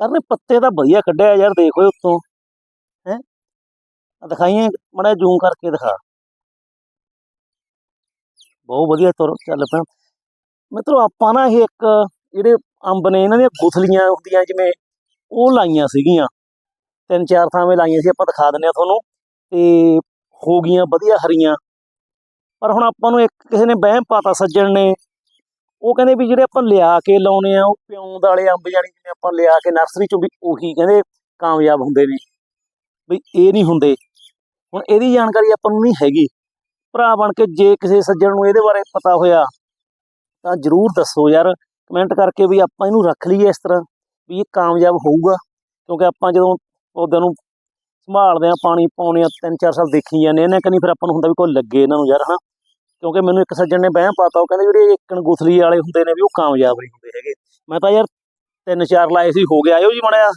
ਕਰਨੇ ਪੱਤੇ ਤਾਂ ਵਧੀਆ ਕੱਢਿਆ ਯਾਰ, ਦੇਖੋ ਉੱਤੋਂ। ਹੈ? ਦਿਖਾਈਏ, ਮੜਾ ਜ਼ੂਮ ਕਰਕੇ ਦਿਖਾ। ਬਹੁਤ ਵਧੀਆ ਤੁਰ ਚੱਲ ਪਿਆ। ਮਿੱਤਰੋ, ਆਪਾਂ ਨਾ ਇਹ ਇੱਕ ਜਿਹੜੇ ਅੰਬ ਨੇ, ਇਹਨਾਂ ਦੀਆਂ ਗੁਥਲੀਆਂ ਹੁੰਦੀਆਂ, ਜਿਵੇਂ ਉਹ ਲਾਈਆਂ ਸੀਗੀਆਂ। ਤਿੰਨ ਚਾਰ ਥਾਵੇਂ ਲਾਈਆਂ ਸੀ, ਆਪਾਂ ਦਿਖਾ ਦਿੰਨੇ ਆ ਤੁਹਾਨੂੰ। ਤੇ ਹੋ ਗਈਆਂ ਵਧੀਆ ਹਰੀਆਂ। ਪਰ ਹੁਣ ਆਪਾਂ ਨੂੰ ਇੱਕ ਕਿਸੇ ਨੇ ਵਹਿਮ ਪਾਤਾ, ਸੱਜਣ ਨੇ ਉਹ ਕਹਿੰਦੇ ਵੀ ਜਿਹੜੇ ਆਪਾਂ ਲਿਆ ਕੇ ਲਾਉਨੇ ਆ, ਉਹ ਪਿਉਂਦ ਵਾਲੇ ਅੰਬ ਜਾਨੀ ਜਿਵੇਂ ਆਪਾਂ ਲਿਆ ਕੇ ਨਰਸਰੀ ਚੋਂ ਵੀ ਉਹੀ ਕਹਿੰਦੇ ਕਾਮਯਾਬ ਹੁੰਦੇ ਨੇ। ਵੀ ਇਹ ਨਹੀਂ ਹੁੰਦੇ। ਹੁਣ ਇਹਦੀ ਜਾਣਕਾਰੀ ਆਪਾਂ ਨੂੰ ਨਹੀਂ ਹੈਗੀ। ਭਰਾ ਬਣ ਕੇ ਜੇ ਕਿਸੇ ਸੱਜਣ ਨੂੰ ਇਹਦੇ ਬਾਰੇ ਪਤਾ ਹੋਇਆ, ਤਾਂ ਜਰੂਰ ਦੱਸੋ ਯਾਰ। ਕਮੈਂਟ ਕਰਕੇ ਵੀ ਆਪਾਂ ਇਹਨੂੰ ਰੱਖ ਲਈਏ ਇਸ ਤਰ੍ਹਾਂ, ਵੀ ਇਹ ਕਾਮਯਾਬ ਹੋਊਗਾ। ਕਿਉਂਕਿ ਆਪਾਂ ਜਦੋਂ ਪੌਦਿਆਂ ਨੂੰ ਸੰਭਾਲਦੇ ਆ ਪਾਣੀ ਪਾਉਣੇ ਆ ਤਿੰਨ ਚਾਰ ਸਾਲ ਦੇਖੀ ਜਾਂਦੇ ਇਹਨਾਂ ਕਨੀ ਫਿਰ ਆਪਾਂ ਨੂੰ ਹੁੰਦਾ ਵੀ ਕੋਈ ਲੱਗੇ ਇਹਨਾਂ ਨੂੰ ਯਾਰ, ਹਨਾ? ਕਿਉਂਕਿ ਮੈਨੂੰ ਇੱਕ ਸੱਜਣ ਨੇ ਵਹਿਮ ਪਾਤਾ, ਉਹ ਕਹਿੰਦੇ ਜਿਹੜੇ ਇੱਕਣ ਗੁਥਲੀ ਵਾਲੇ ਹੁੰਦੇ ਨੇ ਵੀ ਉਹ ਕਾਮਯਾਬ ਨਹੀਂ ਹੁੰਦੇ ਹੈਗੇ। ਮੈਂ ਤਾਂ ਯਾਰ ਤਿੰਨ ਚਾਰ ਲਾਏ ਸੀ, ਹੋ ਗਿਆ, ਆਇਓ ਜੀ ਮੜਿਆ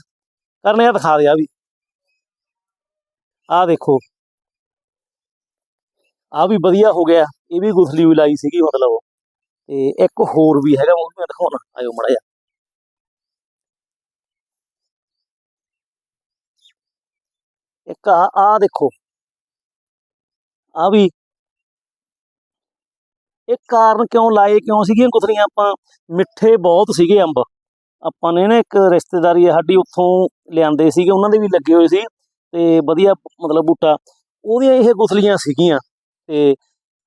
ਕਰਨੇ ਆ ਦਿਖਾ ਦਿਆ ਵੀ। ਆਹ ਦੇਖੋ। ਆ ਵੀ ਵਧੀਆ ਹੋ ਗਿਆ, ਇਹ ਵੀ ਗੁਸਲੀ ਵੀ ਲਾਈ ਸੀਗੀ ਮਤਲਬ। ਤੇ ਇੱਕ ਹੋਰ ਵੀ ਹੈਗਾ, ਉਹ ਵੀ ਮੈਂ ਦਿਖਾਉਣਾ, ਆਇਓ ਮੜਿਆ ਇੱਕ ਆ ਆ ਦੇਖੋ। ਆ ਵੀ ਇਹ ਕਾਰਨ ਕਿਉਂ ਲਾਏ ਕਿਉਂ ਸੀਗੀਆਂ ਗੁਥਲੀਆਂ ਆਪਾਂ ਮਿੱਠੇ ਬਹੁਤ ਸੀਗੇ ਅੰਬ। ਆਪਾਂ ਨੇ ਨਾ ਇੱਕ ਰਿਸ਼ਤੇਦਾਰੀ ਹੈ ਸਾਡੀ ਉੱਥੋਂ ਲਿਆਂਦੇ ਸੀਗੇ ਉਹਨਾਂ ਦੇ ਵੀ ਲੱਗੇ ਹੋਏ ਸੀ ਤੇ ਵਧੀਆ ਮਤਲਬ ਬੂਟਾ। ਉਹਦੀਆਂ ਇਹ ਗੁਥਲੀਆਂ ਸੀਗੀਆਂ ਤੇ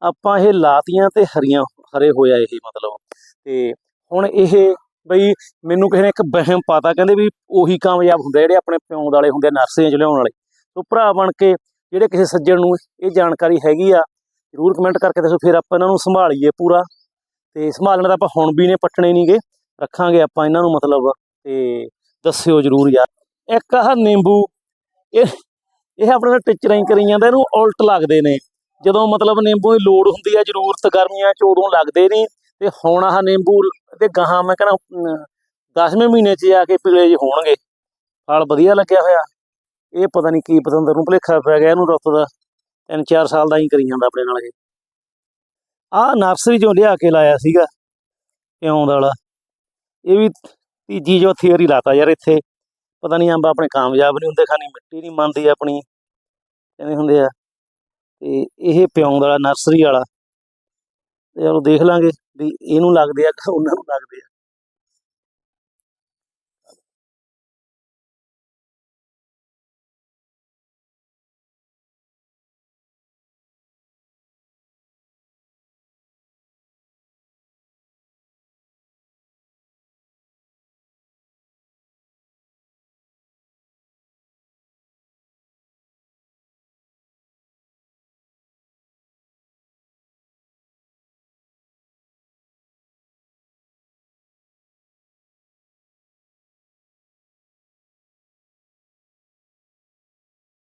ਆਪਾਂ ਇਹ ਲਾਤੀਆਂ ਤੇ ਹਰੀਆਂ ਹਰੇ ਹੋਇਆ ਇਹ ਮਤਲਬ। ਤੇ ਹੁਣ ਇਹ ਬਈ ਮੈਨੂੰ ਕਿਸੇ ਨੇ ਇੱਕ ਵਹਿਮ ਪਾਤਾ ਕਹਿੰਦੇ ਵੀ ਉਹੀ ਕਾਮਯਾਬ ਹੁੰਦੇ ਜਿਹੜੇ ਆਪਣੇ ਪਿਉਂਦ ਵਾਲੇ ਹੁੰਦੇ ਆ, ਨਰਸਰੀਆਂ ਚ ਲਿਆਉਣ ਵਾਲੇ। ਸੋ ਭਰਾ ਬਣ ਕੇ ਜਿਹੜੇ ਕਿਸੇ ਸੱਜਣ ਨੂੰ ਇਹ ਜਾਣਕਾਰੀ ਹੈਗੀ ਆ ਜਰੂਰ ਕਮੈਂਟ ਕਰਕੇ ਦੱਸੋ, ਫਿਰ ਆਪਾਂ ਇਹਨਾਂ ਨੂੰ ਸੰਭਾਲੀਏ ਪੂਰਾ। ਤੇ ਸੰਭਾਲਣਾ ਤਾਂ ਆਪਾਂ ਹੁਣ ਵੀ ਨੇ ਪੱਟਣੇ ਨਹੀਂਗੇ ਰੱਖਾਂਗੇ ਆਪਾਂ ਇਹਨਾਂ ਨੂੰ ਮਤਲਬ ਤੇ ਦੱਸਿਓ ਜਰੂਰ ਯਾਰ। ਇੱਕ ਆਹ ਨਿੰਬੂ, ਇਹ ਇਹ ਆਪਣੇ ਨਾਲ ਟਿਚਰਾਂ ਹੀ ਕਰੀ ਜਾਂਦਾ, ਇਹਨੂੰ ਉਲਟ ਲੱਗਦੇ ਨੇ। ਜਦੋਂ ਮਤਲਬ ਨਿੰਬੂ ਦੀ ਲੋੜ ਹੁੰਦੀ ਹੈ ਜ਼ਰੂਰਤ ਗਰਮੀਆਂ ਚ ਉਦੋਂ ਲੱਗਦੇ ਨਹੀਂ। ਤੇ ਹੁਣ ਆਹ ਨਿੰਬੂ, ਤੇ ਗਾਹਾਂ ਮੈਂ ਕਹਿੰਦਾ 10ਵੇਂ ਮਹੀਨੇ ਚ ਜਾ ਕੇ ਪੀਲੇ ਜੇ ਹੋਣਗੇ। ਫਲ ਵਧੀਆ ਲੱਗਿਆ ਹੋਇਆ। ਇਹ ਪਤਾ ਨਹੀਂ ਕੀ ਪਤੰਦਰ ਨੂੰ ਭੁਲੇਖਾ ਪੈ ਗਿਆ ਇਹਨੂੰ ਰੁੱਤ ਦਾ। ਤਿੰਨ ਚਾਰ ਸਾਲ ਦਾ ਹੀ ਕਰੀ ਜਾਂਦਾ ਆਪਣੇ ਨਾਲ ਇਹ। ਆਹ ਨਰਸਰੀ ਚੋਂ ਲਿਆ ਕੇ ਲਾਇਆ ਸੀਗਾ ਪਿਉਂਦ ਵਾਲਾ। ਇਹ ਵੀ ਤੀਜੀ ਜੋ ਥਿਅਰੀ ਲਾਤਾ ਯਾਰ ਇੱਥੇ। ਪਤਾ ਨਹੀਂ ਅੰਬ ਆਪਣੇ ਕਾਮਯਾਬ ਨਹੀਂ ਹੁੰਦੇ ਖਾਣੀ ਮਿੱਟੀ ਨਹੀਂ ਮੰਨਦੀ ਆਪਣੀ ਕਹਿੰਦੇ ਹੁੰਦੇ ਆ। ਤੇ ਇਹ ਪਿਉਂਦ ਵਾਲਾ, ਨਰਸਰੀ ਵਾਲਾ। ਤੇ ਚਲੋ ਦੇਖ ਲਾਂਗੇ ਵੀ ਇਹਨੂੰ ਲੱਗਦੇ ਆ ਕਿ ਉਹਨਾਂ ਨੂੰ ਲੱਗਦੇ ਆ।